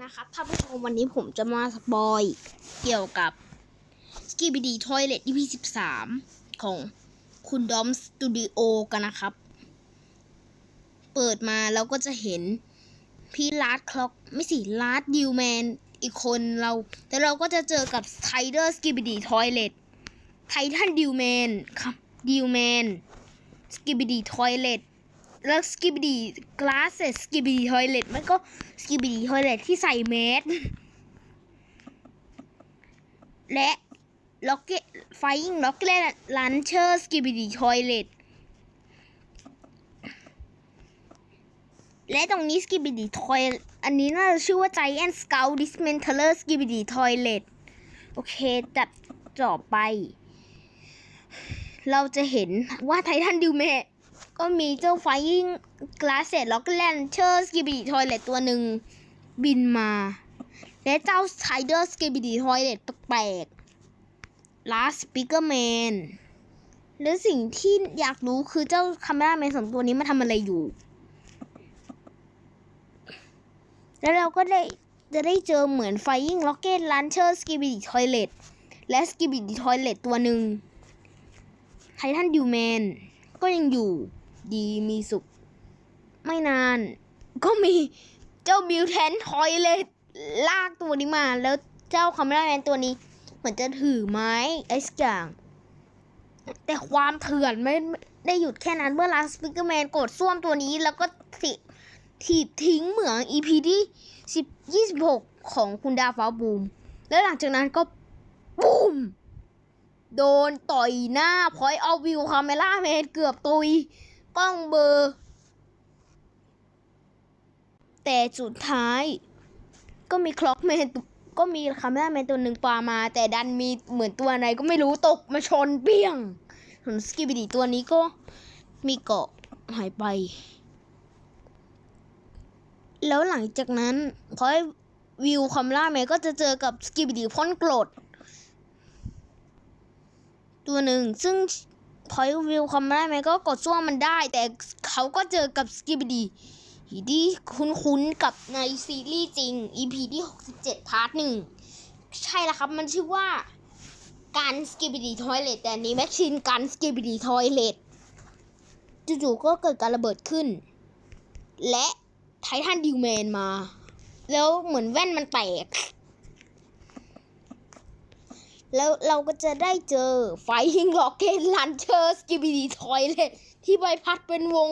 นะครับท่านผู้ชมวันนี้ผมจะมาสปอยเกี่ยวกับ s k i b i d y Toilet EP 13ของคุณดอมสตูดิโอกันนะครับ เปิดมาแล้วก็จะเห็นพี่ลาร์ดคล็อกไม่สิลาร์ดดิวแมนอีกคนเราแต่เราก็จะเจอกับไทเดอร์สกิบิดีทอยเลตไททันดิวแมนครับดิวแมนสกิบิดีทอยเลต แล้วสกิบดีกลาสเซสสกิบดีทอยเลตมันก็สกิบดีทอยเลตที่ใส่แมสและล็อกเก็ตไฟยิงล็อกเก็ตลันเชอร์สกิบดีทอยเลตและตรงนี้สกิบดีทอยอันนี้น่าจะชื่อว่า Giant Scout Dismantler Skibidi Toilet โอเคจัดต่อไป เราจะเห็นว่าไททันดิวเม ก็มีเจ้าไฟยิงกลาเซตล็อกแลนเชอร์สกิบิดีทอยเลตตัวหนึ่งบินมา และเจ้าไทเดอร์สกิบิดีทอยเลตแปลกๆลาสปิเกอร์แมนและสิ่งที่อยากรู้คือเจ้าคาเมราแมนสองตัวนี้มาทำอะไรอยู่ แล้วเราก็ได้จะได้เจอเหมือนไฟยิงล็อกเก็ตลันเชอร์สกิบิดีทอยเลตและสกิบิดีทอยเลตตัวหนึ่งไททันดิวแมนก็ยังอยู่ ดีมีสุข ไม่นาน ก็มีเจ้าบิวแทนทอยเลตลากตัวนี้มา แล้วเจ้าคาเมราแมนตัวนี้ เหมือนจะถือไม้ไอ้สักอย่าง แต่ความเถื่อนไม่ได้หยุดแค่นั้นเมื่อลาสปิเกอร์แมนกดส้วมตัวนี้ แล้วก็สิถีบทิ้งเหมือง EP ที่สิบยี่สิบหกของคุณดาฟ้าบูม แล้วหลังจากนั้นก็บูม โดนต่อยหน้าพอยเอาวิวคาเมล่าแมนเกือบตุย กล้องเบอร์ แต่สุดท้าย ก็มีคล็อกแมนก็มีคาเมล่าแมนตัวหนึ่งปามา แต่ดันมีเหมือนตัวไหนก็ไม่รู้ตกมาชนเปี้ยงส่วนสกิบิดีตัวนี้ก็มีเกาะหายไป แล้วหลังจากนั้นพอวิวคอมล่าแมนก็จะเจอกับสกิบิดีพ่นกรดตัวหนึ่งซึ่ง พอยวิวคอมล่าแมก็กดซ่วมมันได้ แต่เขาก็เจอกับสกิบดีที่คุ้นๆกับในซีรีส์จริง EP ที่ 67 พาร์ทหนึ่งใช่แล้วครับ มันชื่อว่าการสกิบดีทอยเลตแต่นี้แมชชีนการสกิบดีทอยเลตจู่ๆก็เกิดการระเบิดขึ้น และไททันดิวแมนมา แล้วเหมือนแว่นมันแตก แล้วเราก็จะได้เจอไฟหิงล็อกเกนลันเชอร์สกิบิดีทอยเลตที่ใบพัดเป็นวง